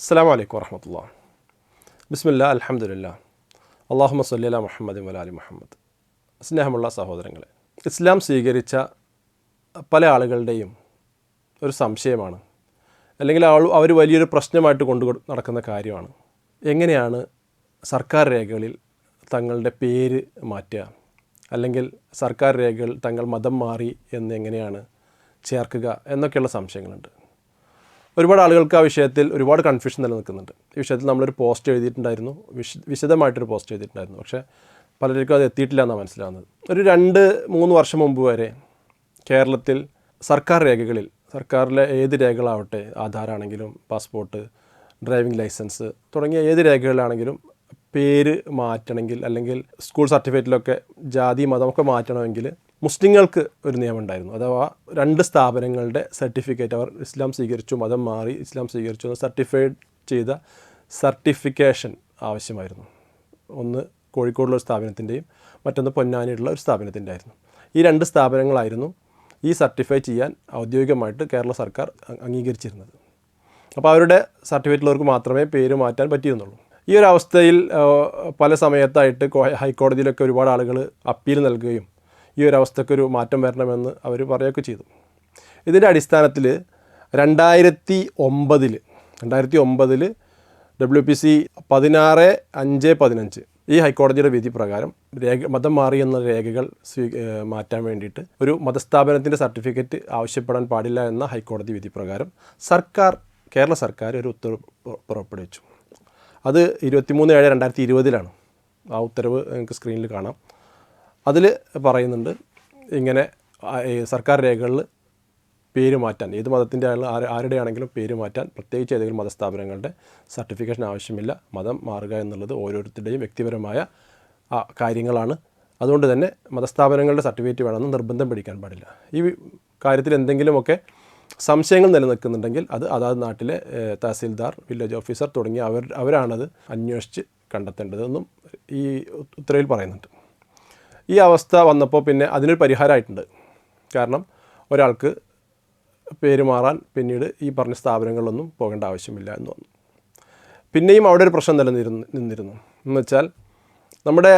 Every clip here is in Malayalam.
അസ്സാം വലൈക്കും വർഹമത്തുള്ള ബിസ്മില്ല അലഹമുല്ല അള്ളാഹുമ സല്ലി മുഹമ്മദ് വലാലി മുഹമ്മദ് സ്നേഹമുള്ള സഹോദരങ്ങളെ ഇസ്ലാം സ്വീകരിച്ച പല ആളുകളുടെയും ഒരു സംശയമാണ്. അല്ലെങ്കിൽ ആൾ അവർ വലിയൊരു പ്രശ്നമായിട്ട് കൊണ്ടു നടക്കുന്ന കാര്യമാണ്. എങ്ങനെയാണ് സർക്കാർ രേഖകളിൽ തങ്ങളുടെ പേര് മാറ്റുക? അല്ലെങ്കിൽ സർക്കാർ രേഖകൾ തങ്ങൾ മതം മാറി എന്ന് എങ്ങനെയാണ് ചേർക്കുക എന്നൊക്കെയുള്ള സംശയങ്ങളുണ്ട്. ഒരുപാട് ആളുകൾക്ക് ആ വിഷയത്തിൽ ഒരുപാട് കൺഫ്യൂഷൻ നിലനിൽക്കുന്നുണ്ട്. ഈ വിഷയത്തിൽ നമ്മളൊരു പോസ്റ്റ് എഴുതിയിട്ടുണ്ടായിരുന്നു. വിശ വിശദമായിട്ടൊരു പോസ്റ്റ് എഴുതിയിട്ടുണ്ടായിരുന്നു. പക്ഷേ പലർക്കും അത് എത്തിയിട്ടില്ല എന്നാണ് മനസ്സിലാവുന്നത്. ഒരു രണ്ട് മൂന്ന് വർഷം മുമ്പ് വരെ കേരളത്തിൽ സർക്കാർ രേഖകളിൽ സർക്കാരിലെ ഏത് രേഖകളാവട്ടെ ആധാറാണെങ്കിലും പാസ്പോർട്ട് ഡ്രൈവിംഗ് ലൈസൻസ് തുടങ്ങിയ ഏത് രേഖകളിലാണെങ്കിലും പേര് മാറ്റണമെങ്കിൽ അല്ലെങ്കിൽ സ്കൂൾ സർട്ടിഫിക്കറ്റിലൊക്കെ ജാതി മതമൊക്കെ മാറ്റണമെങ്കിൽ മുസ്ലിങ്ങൾക്ക് ഒരു നിയമമുണ്ടായിരുന്നു. അഥവാ രണ്ട് സ്ഥാപനങ്ങളുടെ സർട്ടിഫിക്കറ്റ് അവർ ഇസ്ലാം സ്വീകരിച്ചു മതം മാറി ഇസ്ലാം സ്വീകരിച്ചു എന്ന് സർട്ടിഫൈഡ് ചെയ്ത സർട്ടിഫിക്കേഷൻ ആവശ്യമായിരുന്നു. ഒന്ന് കോഴിക്കോടുള്ള ഒരു സ്ഥാപനത്തിന്റെയും മറ്റൊന്ന് പൊന്നാനിയിലുള്ള ഒരു സ്ഥാപനത്തിന്റെ ആയിരുന്നു. ഈ രണ്ട് സ്ഥാപനങ്ങളായിരുന്നു ഈ സർട്ടിഫൈ ചെയ്യാൻ ഔദ്യോഗികമായിട്ട് കേരള സർക്കാർ അംഗീകരിച്ചിരുന്നത്. അപ്പോൾ അവരുടെ സർട്ടിഫിക്കറ്റിലുള്ളവർക്ക് മാത്രമേ പേര് മാറ്റാൻ പറ്റിയിരുന്നുള്ളൂ. ഈ ഒരു അവസ്ഥയിൽ പല സമയത്തായിട്ട് ഹൈക്കോടതിയിലൊക്കെ ഒരുപാട് ആളുകൾ അപ്പീൽ നൽകുകയും ഈ ഒരു അവസ്ഥക്കൊരു മാറ്റം വരണമെന്ന് അവർ പറയുകയൊക്കെ ചെയ്തു. ഇതിന്റെ അടിസ്ഥാനത്തിൽ രണ്ടായിരത്തി ഒമ്പതിൽ രണ്ടായിരത്തി ഒമ്പതിൽ ഡബ്ല്യു പി സി പതിനാറ് അഞ്ച് പതിനഞ്ച് ഈ ഹൈക്കോടതിയുടെ വിധി പ്രകാരം രേഖ മതം മാറി എന്ന രേഖകൾ സ്വീ മാറ്റാൻ വേണ്ടിയിട്ട് ഒരു മതസ്ഥാപനത്തിന്റെ സർട്ടിഫിക്കറ്റ് ആവശ്യപ്പെടാൻ പാടില്ല എന്ന ഹൈക്കോടതി വിധി പ്രകാരം സർക്കാർ കേരള സർക്കാർ ഒരു ഉത്തരവ് പുറപ്പെടുവിച്ചു. അത് ഇരുപത്തിമൂന്ന് ഏഴ് രണ്ടായിരത്തി ഇരുപതിലാണ്. ആ ഉത്തരവ് നിങ്ങൾക്ക് സ്ക്രീനിൽ കാണാം. അതിൽ പറയുന്നുണ്ട് ഇങ്ങനെ സർക്കാർ രേഖകളിൽ പേര് മാറ്റാൻ ഏത് മതത്തിന്റെ ആയാലും ആര് ആരുടെ ആണെങ്കിലും പേര് മാറ്റാൻ പ്രത്യേകിച്ച് ഏതെങ്കിലും മതസ്ഥാപനങ്ങളുടെ സർട്ടിഫിക്കേഷൻ ആവശ്യമില്ല. മതം മാറുക എന്നുള്ളത് ഓരോരുത്തരുടെയും വ്യക്തിപരമായ കാര്യങ്ങളാണ്. അതുകൊണ്ട് തന്നെ മതസ്ഥാപനങ്ങളുടെ സർട്ടിഫിക്കറ്റ് വേണമെന്ന് നിർബന്ധം പിടിക്കാൻ പാടില്ല. ഈ കാര്യത്തിൽ എന്തെങ്കിലുമൊക്കെ സംശയങ്ങൾ നിലനിൽക്കുന്നുണ്ടെങ്കിൽ അത് അതാത് നാട്ടിലെ തഹസീൽദാർ വില്ലേജ് ഓഫീസർ തുടങ്ങിയ അവർ അവരാണത് അന്വേഷിച്ച് കണ്ടെത്തേണ്ടതെന്നും ഈ ഉത്തരവിൽ പറയുന്നുണ്ട്. ഈ അവസ്ഥ വന്നപ്പോൾ പിന്നെ അതിനൊരു പരിഹാരമായിട്ടുണ്ട്. കാരണം ഒരാൾക്ക് പേര് മാറാൻ പിന്നീട് ഈ പറഞ്ഞ സ്ഥാപനങ്ങളിലൊന്നും പോകേണ്ട ആവശ്യമില്ല എന്ന് വന്നു പിന്നെയും അവിടെ ഒരു പ്രശ്നം നിലനിരുന്നു നിന്നിരുന്നു. എന്ന് വെച്ചാൽ നമ്മുടെ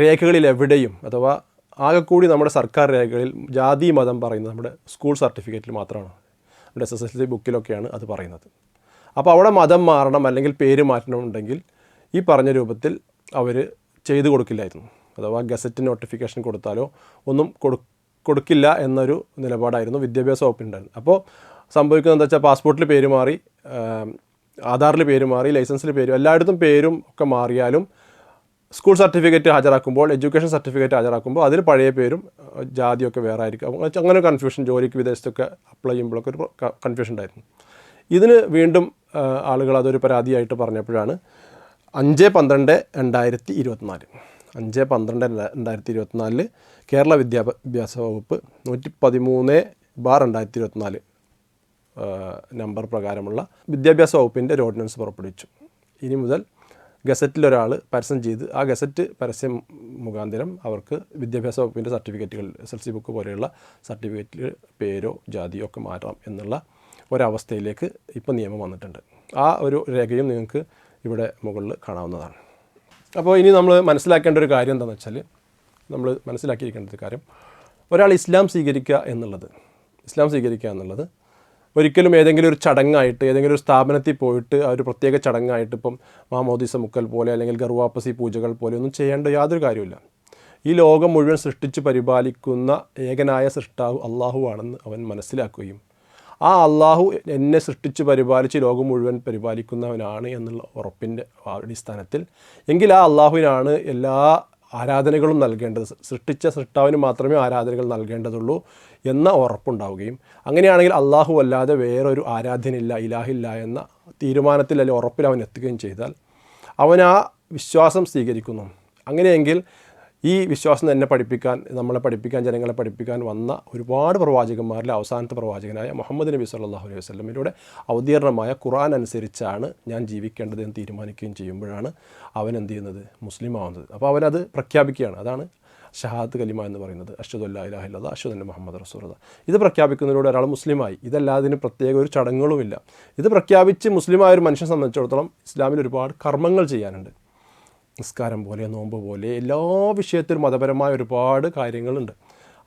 രേഖകളിൽ എവിടെയും അഥവാ ആകെക്കൂടി നമ്മുടെ സർക്കാർ രേഖകളിൽ ജാതി മതം പറയുന്നത് നമ്മുടെ സ്കൂൾ സർട്ടിഫിക്കറ്റിൽ മാത്രമാണ്. നമ്മുടെ എസ് എസ് എൽ സി ബുക്കിലൊക്കെയാണ് അത് പറയുന്നത്. അപ്പോൾ അവിടെ മതം മാറണം അല്ലെങ്കിൽ പേര് മാറ്റണമെന്നുണ്ടെങ്കിൽ ഈ പറഞ്ഞ രൂപത്തിൽ അവർ ചെയ്തു കൊടുക്കില്ലായിരുന്നു. അഥവാ ഗസറ്റ് നോട്ടിഫിക്കേഷൻ കൊടുത്താലോ ഒന്നും കൊടു കൊടുക്കില്ല എന്നൊരു നിലപാടായിരുന്നു വിദ്യാഭ്യാസ വകുപ്പിനുണ്ടായിരുന്നത്. അപ്പോൾ സംഭവിക്കുന്നത് എന്താ വെച്ചാൽ പാസ്പോർട്ടിൽ പേര് മാറി ആധാറിൽ പേര് മാറി ലൈസൻസിൽ പേര് എല്ലായിടത്തും പേരും ഒക്കെ മാറിയാലും സ്കൂൾ സർട്ടിഫിക്കറ്റ് ഹാജരാക്കുമ്പോൾ എഡ്യൂക്കേഷൻ സർട്ടിഫിക്കറ്റ് ഹാജരാക്കുമ്പോൾ അതിൽ പഴയ പേരും ജാതിയൊക്കെ വേറെ ആയിരിക്കും. അങ്ങനെ കൺഫ്യൂഷൻ ജോലിക്ക് വിദേശത്തൊക്കെ അപ്ലൈ ചെയ്യുമ്പോഴൊക്കെ ഒരു കൺഫ്യൂഷൻ ഉണ്ടായിരുന്നു. ഇതിന് വീണ്ടും ആളുകൾ അതൊരു പരാതിയായിട്ട് പറഞ്ഞപ്പോഴാണ് അഞ്ച് പന്ത്രണ്ട് രണ്ടായിരത്തി ഇരുപത്തിനാല്. അഞ്ച് പന്ത്രണ്ട് രണ്ടാ- രണ്ടായിരത്തി ഇരുപത്തിനാലിൽ കേരള വിദ്യാഭ്യാസ വകുപ്പ് നൂറ്റി പതിമൂന്ന് ബാർ രണ്ടായിരത്തി ഇരുപത്തിനാല് നമ്പർ പ്രകാരമുള്ള വിദ്യാഭ്യാസ വകുപ്പിന്റെ ഒരു ഓർഡിനൻസ് പുറപ്പെടുവിച്ചു. ഇനി മുതൽ ഗസറ്റിൽ ഒരാൾ പരസ്യം ചെയ്ത് ആ ഗസറ്റ് പരസ്യം മുഖാന്തരം അവർക്ക് വിദ്യാഭ്യാസ വകുപ്പിന്റെ സർട്ടിഫിക്കറ്റുകൾ എസ് എൽ സി ബുക്ക് പോലെയുള്ള സർട്ടിഫിക്കറ്റിൽ പേരോ ജാതിയോ ഒക്കെ മാറ്റാം എന്നുള്ള ഒരവസ്ഥയിലേക്ക് ഇപ്പോൾ നിയമം വന്നിട്ടുണ്ട്. ആ ഒരു രേഖയും നിങ്ങൾക്ക് ഇവിടെ മുകളിൽ കാണാവുന്നതാണ്. അപ്പോൾ ഇനി നമ്മൾ മനസ്സിലാക്കേണ്ട ഒരു കാര്യം എന്താണെന്ന് വെച്ചാൽ നമ്മൾ മനസ്സിലാക്കിയിരിക്കേണ്ട ഒരു കാര്യം. ഒരാൾ ഇസ്ലാം സ്വീകരിക്കുക എന്നുള്ളത് ഇസ്ലാം സ്വീകരിക്കുക എന്നുള്ളത് ഒരിക്കലും ഏതെങ്കിലും ഒരു ചടങ്ങായിട്ട് ഏതെങ്കിലും ഒരു സ്ഥാപനത്തിൽ പോയിട്ട് ആ ഒരു പ്രത്യേക ചടങ്ങായിട്ട് ഇപ്പം മാമോദിസ മുക്കൽ പോലെ അല്ലെങ്കിൽ ഗർവാപ്പസി പൂജകൾ പോലെ ഒന്നും ചെയ്യേണ്ട യാതൊരു കാര്യമില്ല ഈ ലോകം മുഴുവൻ സൃഷ്ടിച്ച് പരിപാലിക്കുന്ന ഏകനായ സൃഷ്ടാവ് അള്ളാഹു ആണെന്ന് അവൻ മനസ്സിലാക്കുകയും ആ അള്ളാഹു എന്നെ സൃഷ്ടിച്ച് പരിപാലിച്ച് ലോകം മുഴുവൻ പരിപാലിക്കുന്നവനാണ് എന്നുള്ള ഉറപ്പിന്റെ അടിസ്ഥാനത്തിൽ. എങ്കിൽ ആ അള്ളാഹുവിനാണ് എല്ലാ ആരാധനകളും നൽകേണ്ടത്. സൃഷ്ടിച്ച സൃഷ്ടാവിന് മാത്രമേ ആരാധനകൾ നൽകേണ്ടതുള്ളൂ എന്ന ഉറപ്പുണ്ടാവുകയും അങ്ങനെയാണെങ്കിൽ അള്ളാഹു അല്ലാതെ വേറൊരു ആരാധനയില്ല ഇലാഹില്ല എന്ന തീരുമാനത്തിൽ അല്ലെങ്കിൽ ഉറപ്പിൽ അവൻ എത്തുകയും ചെയ്താൽ അവൻ ആ വിശ്വാസം സ്വീകരിക്കുന്നു. അങ്ങനെയെങ്കിൽ ഈ വിശ്വാസം തന്നെ പഠിപ്പിക്കാൻ നമ്മളെ പഠിപ്പിക്കാൻ ജനങ്ങളെ പഠിപ്പിക്കാൻ വന്ന ഒരുപാട് പ്രവാചകന്മാരിലെ അവസാനത്തെ പ്രവാചകനായ മുഹമ്മദ് നബി സല്ലാഹു അലൈഹി വസ്ലമിലൂടെ അവതീർണമായ ഖുറാൻ അനുസരിച്ചാണ് ഞാൻ ജീവിക്കേണ്ടത് എന്ന് തീരുമാനിക്കുകയും ചെയ്യുമ്പോഴാണ് അവൻ എന്ത് ചെയ്യുന്നത്? മുസ്ലിം ആവുന്നത്. അപ്പോൾ അവനത് പ്രഖ്യാപിക്കുകയാണ്. അതാണ് ഷഹാദ് കലിമ എന്ന് പറയുന്നത്. അഷ്ഹദു അല്ലാ ഇലാഹ ഇല്ലല്ലാഹ് അഷ്ഹദു മുഹമ്മദ് റസൂലുള്ള ഇത് പ്രഖ്യാപിക്കുന്നതിലൂടെ ഒരാൾ മുസ്ലിമായി. ഇതല്ലാതിന് പ്രത്യേക ഒരു ചടങ്ങുകളുമില്ല. ഇത് പ്രഖ്യാപിച്ച് മുസ്ലിമായ ഒരു മനുഷ്യനെ സംബന്ധിച്ചിടത്തോളം ഇസ്ലാമിൽ ഒരുപാട് കർമ്മങ്ങൾ ചെയ്യാനുണ്ട്. നിസ്കാരം പോലെ നോമ്പ് പോലെ എല്ലാ വിഷയത്തിലും മതപരമായ ഒരുപാട് കാര്യങ്ങളുണ്ട്.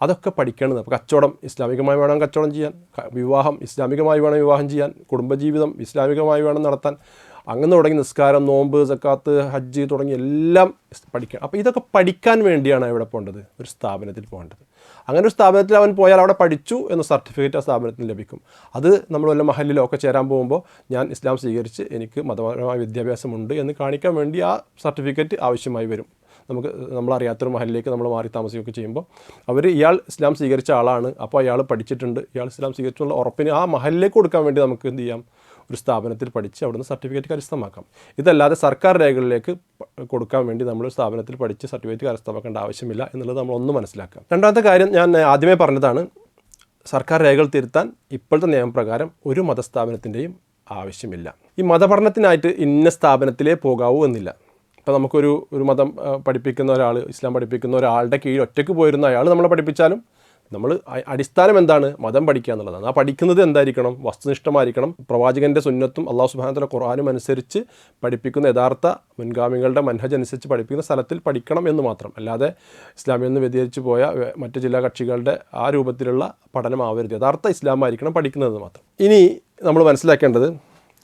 അതൊക്കെ പഠിക്കേണ്ടത് അപ്പോൾ കച്ചവടം ഇസ്ലാമികമായി വേണം കച്ചവടം ചെയ്യാൻ. വിവാഹം ഇസ്ലാമികമായി വേണം വിവാഹം ചെയ്യാൻ. കുടുംബജീവിതം ഇസ്ലാമികമായി വേണം നടത്താൻ. അങ്ങനെ തുടങ്ങി നിസ്കാരം നോമ്പ് സക്കാത്ത് ഹജ്ജ് തുടങ്ങി എല്ലാം പഠിക്കണം. അപ്പോൾ ഇതൊക്കെ പഠിക്കാൻ വേണ്ടിയാണ് ഇവിടെ പോകേണ്ടത്? ഒരു സ്ഥാപനത്തിൽ പോകേണ്ടത്. അങ്ങനെ ഒരു സ്ഥാപനത്തിൽ അവൻ പോയാൽ അവിടെ പഠിച്ചു എന്ന സർട്ടിഫിക്കറ്റ് ആ സ്ഥാപനത്തിന് ലഭിക്കും. അത് നമ്മൾ വല്ല മഹലിലോ ഒക്കെ ചേരാൻ പോകുമ്പോൾ ഞാൻ ഇസ്ലാം സ്വീകരിച്ച് എനിക്ക് മതപരമായ വിദ്യാഭ്യാസമുണ്ട് എന്ന് കാണിക്കാൻ വേണ്ടി ആ സർട്ടിഫിക്കറ്റ് ആവശ്യമായി വരും. നമുക്ക് നമ്മളറിയാത്തൊരു മഹലിലേക്ക് നമ്മൾ മാറി താമസിക്കുകയൊക്കെ ചെയ്യുമ്പോൾ അവർ ഇയാൾ ഇസ്ലാം സ്വീകരിച്ച ആളാണ്. അപ്പോൾ അയാൾ പഠിച്ചിട്ടുണ്ട്. ഇയാൾ ഇസ്ലാം സ്വീകരിച്ചുള്ള ഉറപ്പിന് ആ മഹലിലേക്ക് കൊടുക്കാൻ വേണ്ടി നമുക്ക് എന്ത് ചെയ്യാം? ഒരു സ്ഥാപനത്തിൽ പഠിച്ച് അവിടുന്ന് സർട്ടിഫിക്കറ്റ് കരസ്ഥമാക്കാം. ഇതല്ലാതെ സർക്കാർ രേഖകളിലേക്ക് കൊടുക്കാൻ വേണ്ടി നമ്മൾ സ്ഥാപനത്തിൽ പഠിച്ച് സർട്ടിഫിക്കറ്റ് കരസ്ഥമാക്കേണ്ട ആവശ്യമില്ല എന്നുള്ളത് നമ്മൾ ഒന്ന് മനസ്സിലാക്കാം രണ്ടാമത്തെ കാര്യം ഞാൻ ആദ്യമേ പറഞ്ഞതാണ് സർക്കാർ രേഖകൾ തിരുത്താൻ ഇപ്പോഴത്തെ നിയമപ്രകാരം ഒരു മതസ്ഥാപനത്തിന്റെയും ആവശ്യമില്ല. ഈ മതപഠനത്തിനായിട്ട് ഇന്ന സ്ഥാപനത്തിലേ പോകാവൂ എന്നില്ല. ഇപ്പോൾ നമുക്കൊരു ഒരു മതം പഠിപ്പിക്കുന്ന ഒരാൾ ഇസ്ലാം പഠിപ്പിക്കുന്ന ഒരാളുടെ കീഴിൽ ഒറ്റയ്ക്ക് പോയിരുന്ന അയാൾ നമ്മളെ പഠിപ്പിച്ചാലും നമ്മൾ അടിസ്ഥാനം എന്താണ്? മതം പഠിക്കുക എന്നുള്ളതാണ്. ആ പഠിക്കുന്നത് എന്തായിരിക്കണം? വസ്തുനിഷ്ഠമായിരിക്കണം. പ്രവാചകന്റെ സുന്നത്തും അള്ളാഹു സുബാനത്തിലെ ഖുർആാനും അനുസരിച്ച് പഠിപ്പിക്കുന്ന യഥാർത്ഥ മുൻഗാമികളുടെ മനഹജ് അനുസരിച്ച് പഠിപ്പിക്കുന്ന സ്ഥലത്തിൽ പഠിക്കണം എന്ന് മാത്രം. അല്ലാതെ ഇസ്ലാമിൽ നിന്ന് വ്യതിചരിച്ച് പോയ മറ്റു ജില്ലാ കക്ഷികളുടെ ആ രൂപത്തിലുള്ള പഠനം പഠനമാവരുത്. യഥാർത്ഥ ഇസ്ലാമായിരിക്കണം പഠിക്കുന്നത് മാത്രം. ഇനി നമ്മൾ മനസ്സിലാക്കേണ്ടത്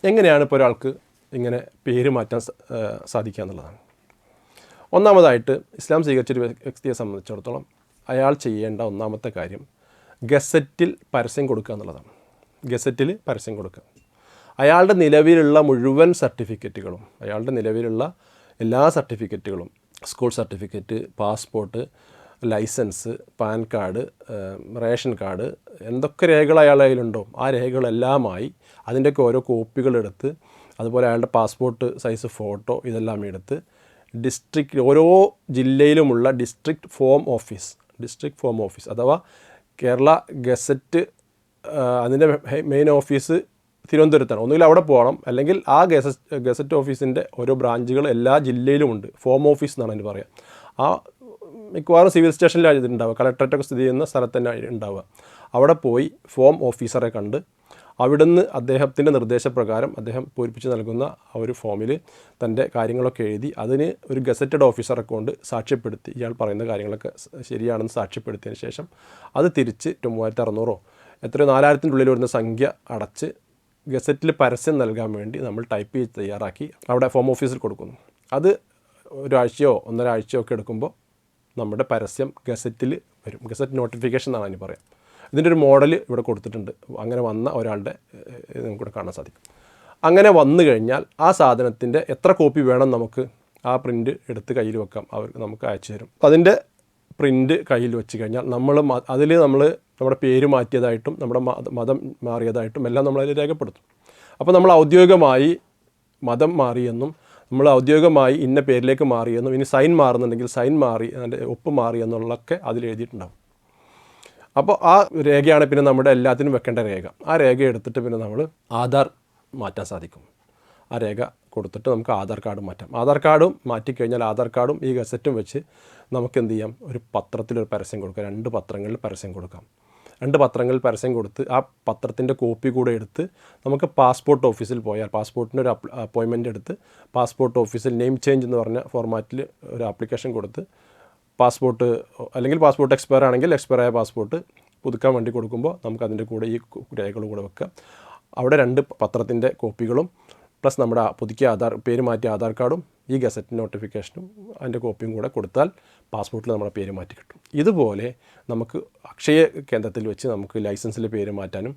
എങ്ങനെയാണ് ഇപ്പോൾ ഒരാൾക്ക് ഇങ്ങനെ പേര് മാറ്റാൻ സാധിക്കുക എന്നുള്ളതാണ്. ഒന്നാമതായിട്ട് ഇസ്ലാം സ്വീകരിച്ചൊരു വ്യ- വ്യക്തിയെ സംബന്ധിച്ചിടത്തോളം അയാൾ ചെയ്യേണ്ട ഒന്നാമത്തെ കാര്യം ഗസറ്റിൽ പരസ്യം കൊടുക്കുക എന്നുള്ളതാണ്. ഗസറ്റിൽ പരസ്യം കൊടുക്കുക. അയാളുടെ നിലവിലുള്ള മുഴുവൻ സർട്ടിഫിക്കറ്റുകളും അയാളുടെ നിലവിലുള്ള എല്ലാ സർട്ടിഫിക്കറ്റുകളും school certificate passport licence PAN card ration card എന്തൊക്കെ രേഖകൾ അയാളുടെ കയ്യിലുണ്ടോ ആ രേഖകളെല്ലാമായി അതിന്റെയൊക്കെ ഓരോ കോപ്പികളെടുത്ത് അതുപോലെ അയാളുടെ പാസ്പോർട്ട് സൈസ് ഫോട്ടോ ഇതെല്ലാം എടുത്ത് ഡിസ്ട്രിക്റ്റ് ഓരോ ജില്ലയിലുമുള്ള district form office district form office അഥവാ കേരള ഗസറ്റ് അതിന്റെ മെയിൻ ഓഫീസ് തിരുവനന്തപുരത്താണ്. ഒന്നുകിൽ അവിടെ പോകണം. അല്ലെങ്കിൽ ആ ഗസറ്റ് ഗസറ്റ് ഓഫീസിന്റെ ഓരോ ബ്രാഞ്ചുകൾ എല്ലാ ജില്ലയിലുമുണ്ട് ഫോം ഓഫീസ് എന്നാണ് അതിന് പറയുക ആ മിക്കവാറും സിവിൽ സ്റ്റേഷനിലാണ് കളക്ടറേറ്റൊക്കെ സ്ഥിതി ചെയ്യുന്ന സ്ഥലത്ത് തന്നെ ഉണ്ടാവുക. അവിടെ പോയി ഫോം ഓഫീസറെ കണ്ട് അവിടുന്ന് അദ്ദേഹത്തിന്റെ നിർദ്ദേശപ്രകാരം അദ്ദേഹം പൂരിപ്പിച്ച് നൽകുന്ന ആ ഒരു ഫോമിൽ തന്റെ കാര്യങ്ങളൊക്കെ എഴുതി അതിന് ഒരു ഗസറ്റഡ് ഓഫീസറെ കൊണ്ട് സാക്ഷ്യപ്പെടുത്തി. ഇയാൾ പറയുന്ന കാര്യങ്ങളൊക്കെ ശരിയാണെന്ന് സാക്ഷ്യപ്പെടുത്തിയതിന് ശേഷം അത് തിരിച്ച് മൂവായിരത്തി അറുന്നൂറോ എത്രയോ നാലായിരത്തിന്റെ ഉള്ളിൽ വരുന്ന സംഖ്യ അടച്ച് ഗസറ്റിൽ പരസ്യം നൽകാൻ വേണ്ടി നമ്മൾ ടൈപ്പ് ചെയ്ത് തയ്യാറാക്കി അവിടെ ഫോം ഓഫീസിൽ കൊടുക്കുന്നു. അത് ഒരാഴ്ചയോ ഒന്നര ആഴ്ചയോ ഒക്കെ എടുക്കുമ്പോൾ നമ്മുടെ പരസ്യം ഗസറ്റിൽ വരും. ഗസറ്റ് നോട്ടിഫിക്കേഷൻ എന്നാണ് അതിന് പറയാം. ഇതിന്റെ ഒരു മോഡൽ ഇവിടെ കൊടുത്തിട്ടുണ്ട്. അങ്ങനെ വന്ന ഒരാളുടെ നമുക്കിവിടെ കാണാൻ സാധിക്കും. അങ്ങനെ വന്നു കഴിഞ്ഞാൽ ആ സാധനത്തിന്റെ എത്ര കോപ്പി വേണം നമുക്ക് ആ പ്രിന്റ് എടുത്ത് കയ്യിൽ വെക്കാം. അവർ നമുക്ക് അയച്ചു തരും. അതിന്റെ പ്രിന്റ് കയ്യിൽ വെച്ച് കഴിഞ്ഞാൽ നമ്മൾ അതിൽ നമ്മൾ നമ്മുടെ പേര് മാറ്റിയതായിട്ടും നമ്മുടെ മത- മാറിയതായിട്ടും എല്ലാം നമ്മളതിൽ രേഖപ്പെടുത്തും. അപ്പോൾ നമ്മൾ ഔദ്യോഗികമായി മതം മാറിയെന്നും നമ്മൾ ഔദ്യോഗികമായി ഇന്ന പേരിലേക്ക് മാറിയെന്നും ഇനി സൈൻ മാറുന്നുണ്ടെങ്കിൽ സൈൻ മാറി അതിന്റെ ഒപ്പ് മാറി എന്നുള്ളതൊക്കെ അതിൽ എഴുതിയിട്ടുണ്ടാവും. അപ്പോൾ ആ രേഖയാണ് പിന്നെ നമ്മുടെ എല്ലാത്തിനും വെക്കേണ്ട രേഖ. ആ രേഖ എടുത്തിട്ട് പിന്നെ നമ്മൾ ആധാർ മാറ്റാൻ സാധിക്കും. ആ രേഖ കൊടുത്തിട്ട് നമുക്ക് ആധാർ കാർഡ് മാറ്റാം. ആധാർ കാർഡും മാറ്റിക്കഴിഞ്ഞാൽ ആധാർ കാർഡും ഈ ഗസറ്റും വെച്ച് നമുക്ക് എന്ത് ചെയ്യാം? ഒരു പത്രത്തിലൊരു പരസ്യം കൊടുക്കാം. രണ്ട് പത്രങ്ങളിൽ പരസ്യം കൊടുക്കാം. രണ്ട് പത്രങ്ങളിൽ പരസ്യം കൊടുത്ത് ആ പത്രത്തിന്റെ കോപ്പി കൂടെ എടുത്ത് നമുക്ക് പാസ്പോർട്ട് ഓഫീസിൽ പോയാൽ പാസ്പോർട്ടിന്റെ ഒരു അപ്പോയിൻമെന്റ് എടുത്ത് പാസ്പോർട്ട് ഓഫീസിൽ നെയിം ചേഞ്ച് എന്ന് പറഞ്ഞ ഫോർമാറ്റിൽ ഒരു ആപ്ലിക്കേഷൻ കൊടുത്ത് പാസ്പോർട്ട് അല്ലെങ്കിൽ പാസ്പോർട്ട് എക്സ്പയർ ആണെങ്കിൽ എക്സ്പയർ ആയ പാസ്പോർട്ട് പുതുക്കാൻ വേണ്ടി കൊടുക്കുമ്പോൾ നമുക്ക് അതിന്റെ കൂടെ ഈ രേഖകൾ കൂടെ വെക്കാം. അവിടെ രണ്ട് പത്രത്തിന്റെ കോപ്പികളും പ്ലസ് നമ്മുടെ പുതുക്കിയ ആധാർ പേര് മാറ്റിയ ആധാർ കാർഡും ഈ ഗസറ്റ് നോട്ടിഫിക്കേഷനും അതിന്റെ കോപ്പിയും കൂടെ കൊടുത്താൽ പാസ്പോർട്ടിൽ നമ്മുടെ പേര് മാറ്റി കിട്ടും. ഇതുപോലെ നമുക്ക് അക്ഷയ കേന്ദ്രത്തിൽ വെച്ച് നമുക്ക് ലൈസൻസിൽ പേര് മാറ്റാനും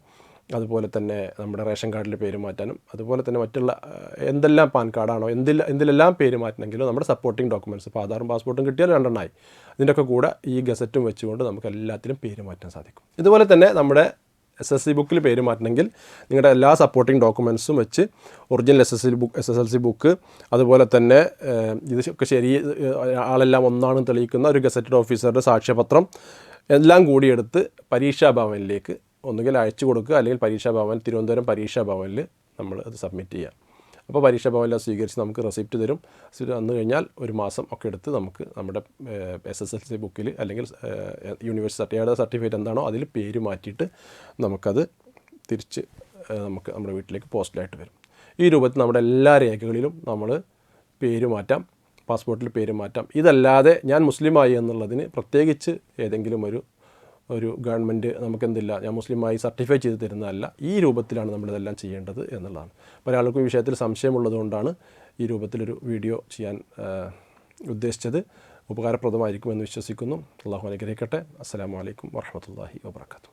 അതുപോലെ തന്നെ നമ്മുടെ റേഷൻ കാർഡിൽ പേര് മാറ്റാനും അതുപോലെ തന്നെ മറ്റുള്ള എന്തെല്ലാം പാൻ കാർഡാണോ എന്തിൽ എന്തിലെല്ലാം പേര് മാറ്റണമെങ്കിലും നമ്മുടെ സപ്പോർട്ടിംഗ് ഡോക്യുമെന്റ്സ് ഇപ്പോൾ ആധാറും പാസ്പോർട്ടും കിട്ടിയാൽ രണ്ടെണ്ണമായി ഇതിന്റെയൊക്കെ കൂടെ ഈ ഗസറ്റും വെച്ചുകൊണ്ട് നമുക്ക് എല്ലാത്തിലും പേര് മാറ്റാൻ സാധിക്കും. ഇതുപോലെ തന്നെ നമ്മുടെ എസ് എസ് സി ബുക്കിൽ പേര് മാറ്റണമെങ്കിൽ നിങ്ങളുടെ എല്ലാ സപ്പോർട്ടിംഗ് ഡോക്യുമെൻസും വെച്ച് original S S L book S S L C book അതുപോലെ തന്നെ ഇതൊക്കെ ശരി ആളെല്ലാം ഒന്നാണെന്ന് തെളിയിക്കുന്ന ഒരു ഗസറ്റഡ് ഓഫീസറുടെ സാക്ഷ്യപത്രം എല്ലാം കൂടിയെടുത്ത് പരീക്ഷാ ഭവനിലേക്ക് ഒന്നുകിൽ അയച്ചു കൊടുക്കുക അല്ലെങ്കിൽ പരീക്ഷാ ഭവൻ തിരുവനന്തപുരം പരീക്ഷാ ഭവനിൽ നമ്മൾ അത് സബ്മിറ്റ് ചെയ്യുക. അപ്പോൾ പരീക്ഷാ ഭവനിൽ സ്വീകരിച്ച് നമുക്ക് റെസിപ്റ്റ് തരും. വന്നു കഴിഞ്ഞാൽ ഒരു മാസം ഒക്കെ എടുത്ത് നമുക്ക് നമ്മുടെ എസ് എസ് എൽ സി ബുക്കിൽ അല്ലെങ്കിൽ യൂണിവേഴ്സിറ്റി സർട്ടിഫിക്കറ്റ് സർട്ടിഫിക്കറ്റ് എന്താണോ അതിൽ പേര് മാറ്റിയിട്ട് നമുക്കത് തിരിച്ച് നമുക്ക് നമ്മുടെ വീട്ടിലേക്ക് പോസ്റ്റലായിട്ട് വരും. ഈ രൂപത്തിൽ നമ്മുടെ എല്ലാ രേഖകളിലും നമ്മൾ പേര് മാറ്റാം പാസ്പോർട്ടിൽ പേര് മാറ്റാം. ഇതല്ലാതെ ഞാൻ മുസ്ലിമായി എന്നുള്ളതിന് പ്രത്യേകിച്ച് ഏതെങ്കിലും ഒരു ഒരു ഗവൺമെന്റ് നമുക്കെന്തില്ല ഞാൻ മുസ്ലിമായി സർട്ടിഫൈ ചെയ്ത് തരുന്നതല്ല ഈ രൂപത്തിലാണ് നമ്മളിതെല്ലാം ചെയ്യേണ്ടത് എന്നുള്ളതാണ്. പല ആൾക്കും ഈ വിഷയത്തിൽ സംശയമുള്ളതുകൊണ്ടാണ് ഈ രൂപത്തിലൊരു വീഡിയോ ചെയ്യാൻ ഉദ്ദേശിച്ചത്. ഉപകാരപ്രദമായിരിക്കുമെന്ന് വിശ്വസിക്കുന്നു. അള്ളാഹു അനുഗ്രഹിക്കട്ടെ. അസ്സലാമു അലൈക്കും വാഹമത്തല്ലാഹി വാബർക്കാത്തു